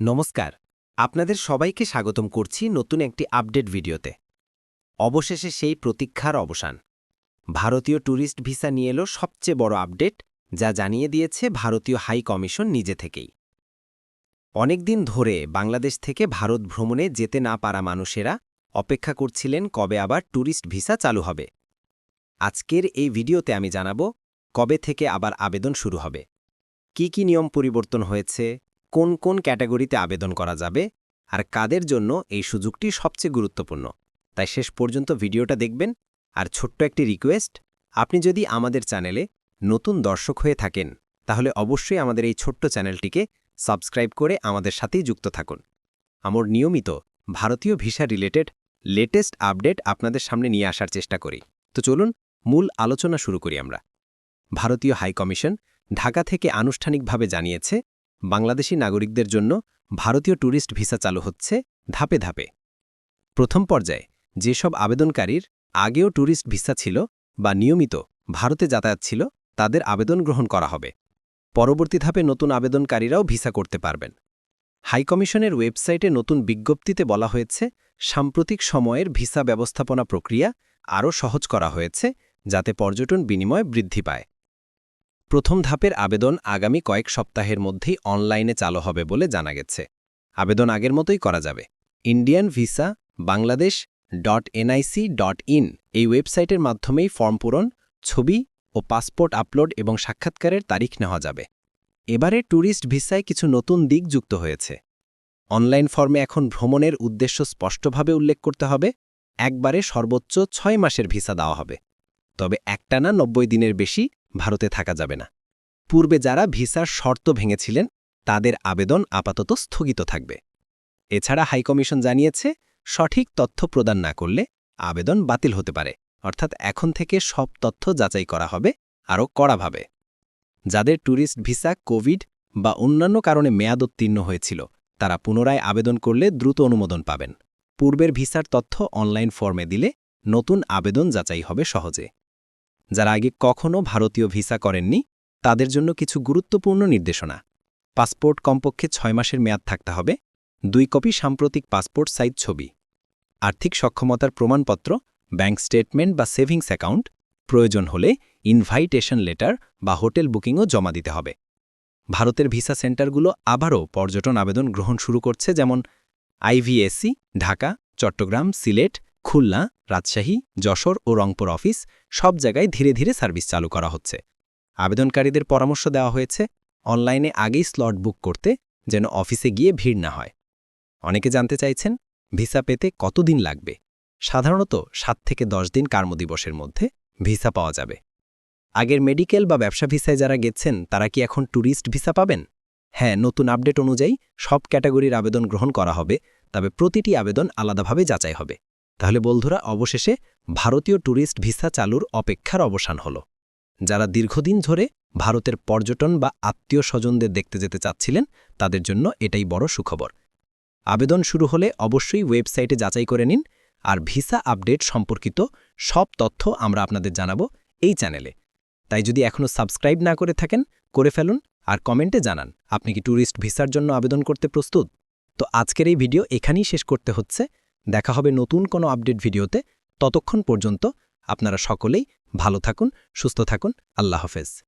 নমস্কার। আপনাদের সবাইকে স্বাগতম করছি নতুন একটি আপডেট ভিডিওতে। অবশেষে সেই প্রতীক্ষার অবসান। ভারতীয় ট্যুরিস্ট ভিসা নিয়ে এলো সবচেয়ে বড় আপডেট, যা জানিয়ে দিয়েছে ভারতীয় হাই কমিশন নিজে থেকেই। অনেক দিন ধরে বাংলাদেশ থেকে ভারত ভ্রমণে যেতে না পারা মানুষেরা অপেক্ষা করছিলেন কবে আবার ট্যুরিস্ট ভিসা চালু হবে। আজকের এই ভিডিওতে আমি জানাব কবে থেকে আবার আবেদন শুরু হবে। কি কি নিয়ম পরিবর্তন হয়েছে কোন কোন ক্যাটাগরিতে আবেদন করা যাবে আর কাদের জন্য এই সুযোগটি সবচেয়ে গুরুত্বপূর্ণ। তাই শেষ পর্যন্ত ভিডিওটা দেখবেন আর ছোট্ট একটি রিকোয়েস্ট, আপনি যদি আমাদের চ্যানেলে নতুন দর্শক হয়ে থাকেন, তাহলে অবশ্যই আমাদের এই ছোট্ট চ্যানেলটিকে সাবস্ক্রাইব করে আমাদের সাথেই যুক্ত থাকুন। আমার নিয়মিত ভারতীয় ভিসা রিলেটেড লেটেস্ট আপডেট আপনাদের সামনে নিয়ে আসার চেষ্টা করি। তো চলুন, মূল আলোচনা শুরু করি আমরা। ভারতীয় হাইকমিশন ঢাকা থেকে আনুষ্ঠানিকভাবে জানিয়েছে বাংলাদেশি নাগরিকদের জন্য ভারতীয় ট্যুরিস্ট ভিসা চালু হচ্ছে ধাপে ধাপে। প্রথম পর্যায়ে যেসব আবেদনকারীর আগেও ট্যুরিস্ট ভিসা ছিল বা নিয়মিত ভারতে যাতায়াত ছিল, তাদের আবেদন গ্রহণ করা হবে। পরবর্তী ধাপে নতুন আবেদনকারীরাও ভিসা করতে পারবেন। হাইকমিশনের ওয়েবসাইটে নতুন বিজ্ঞপ্তিতে বলা হয়েছে, সাম্প্রতিক সময়ের ভিসা ব্যবস্থাপনা প্রক্রিয়া আরও সহজ করা হয়েছে, যাতে পর্যটন বিনিময় বৃদ্ধি পায়। প্রথম ধাপের আবেদন আগামী কয়েক সপ্তাহের মধ্যেই অনলাইনে চালু হবে বলে জানা গেছে। আবেদন আগের মতোই করা যাবে। Indian visa, Bangladesh dot NIC dot in এই ওয়েবসাইটের মাধ্যমেই ফর্ম পূরণ, ছবি ও পাসপোর্ট আপলোড এবং সাক্ষাৎকারের তারিখ নেওয়া যাবে। এবারে ট্যুরিস্ট ভিসায় কিছু নতুন দিক যুক্ত হয়েছে। অনলাইন ফর্মে এখন ভ্রমণের উদ্দেশ্য স্পষ্টভাবে উল্লেখ করতে হবে, একবারে সর্বোচ্চ ছয় মাসের ভিসা দেওয়া হবে। তবে একটানা নব্বই দিনের বেশি ভারতে থাকা যাবে না। পূর্বে যারা ভিসার শর্ত ভেঙেছিলেন, তাদের আবেদন আপাতত স্থগিত থাকবে। এছাড়া হাইকমিশন জানিয়েছে, সঠিক তথ্য প্রদান না করলে আবেদন বাতিল হতে পারে। অর্থাৎ এখন থেকে সব তথ্য যাচাই করা হবে, আরও কড়াভাবে যাদের ট্যুরিস্ট ভিসা, কোভিড বা অন্যান্য কারণে মেয়াদোত্তীর্ণ হয়েছিল, তারা পুনরায় আবেদন করলে দ্রুত অনুমোদন পাবেন। পূর্বের ভিসার তথ্য অনলাইন ফর্মে দিলে নতুন আবেদন যাচাই হবে সহজে। যারা আগে কখনও ভারতীয় ভিসা করেননি, তাদের জন্য কিছু গুরুত্বপূর্ণ নির্দেশনা। পাসপোর্ট কমপক্ষে ছয় মাসের মেয়াদ থাকতে হবে, দুই কপি সাম্প্রতিক পাসপোর্ট সাইজ ছবি, আর্থিক সক্ষমতার প্রমাণপত্র, ব্যাংক স্টেটমেন্ট বা সেভিংস অ্যাকাউন্ট, প্রয়োজন হলে ইনভাইটেশন লেটার বা হোটেল বুকিংও জমা দিতে হবে। ভারতের ভিসা সেন্টারগুলো আবারও পর্যটন আবেদন গ্রহণ শুরু করছে, যেমন আইভিএসসি, ঢাকা, চট্টগ্রাম, সিলেট খুলনা, রাজশাহী, যশোর ও রংপুর অফিস সব জায়গায় ধীরে ধীরে সার্ভিস চালু করা হচ্ছে। আবেদনকারীদের পরামর্শ দেওয়া হয়েছে, অনলাইনে আগেই স্লট বুক করতে যেন অফিসে গিয়ে ভিড় না হয়। অনেকে জানতে চাইছেন, ভিসা পেতে কতদিন লাগবে? সাধারণত সাত থেকে দশ দিন কর্মদিবসের মধ্যে ভিসা পাওয়া যাবে। আগের মেডিকেল বা ব্যবসা ভিসায় যারা গেছেন, তারা কি এখন ট্যুরিস্ট ভিসা পাবেন? হ্যাঁ নতুন আপডেট অনুযায়ী সব ক্যাটাগরির আবেদন গ্রহণ করা হবে, তবে প্রতিটি আবেদন আলাদাভাবে যাচাই হবে। তাহলে বন্ধুরা, অবশেষে ভারতীয় ট্যুরিস্ট ভিসা চালুর অপেক্ষার অবসান হল। যারা দীর্ঘদিন ধরে ভারতের পর্যটন বা আত্মীয় স্বজনদের দেখতে যেতে চাচ্ছিলেন, তাদের জন্য এটাই বড় সুখবর। আবেদন শুরু হলে অবশ্যই ওয়েবসাইটে যাচাই করে নিন, আর ভিসা আপডেট সম্পর্কিত সব তথ্য আমরা আপনাদের জানাব এই চ্যানেলে। তাই যদি এখনও সাবস্ক্রাইব না করে থাকেন, করে ফেলুন আর কমেন্টে জানান, আপনি কি ট্যুরিস্ট ভিসার জন্য আবেদন করতে প্রস্তুত? তো আজকের এই ভিডিও এখানেই শেষ করতে হচ্ছে। দেখা হবে নতুন কোনো আপডেট ভিডিওতে। ততক্ষণ পর্যন্ত আপনারা সকলেই ভালো থাকুন, সুস্থ থাকুন। আল্লাহ হাফেজ।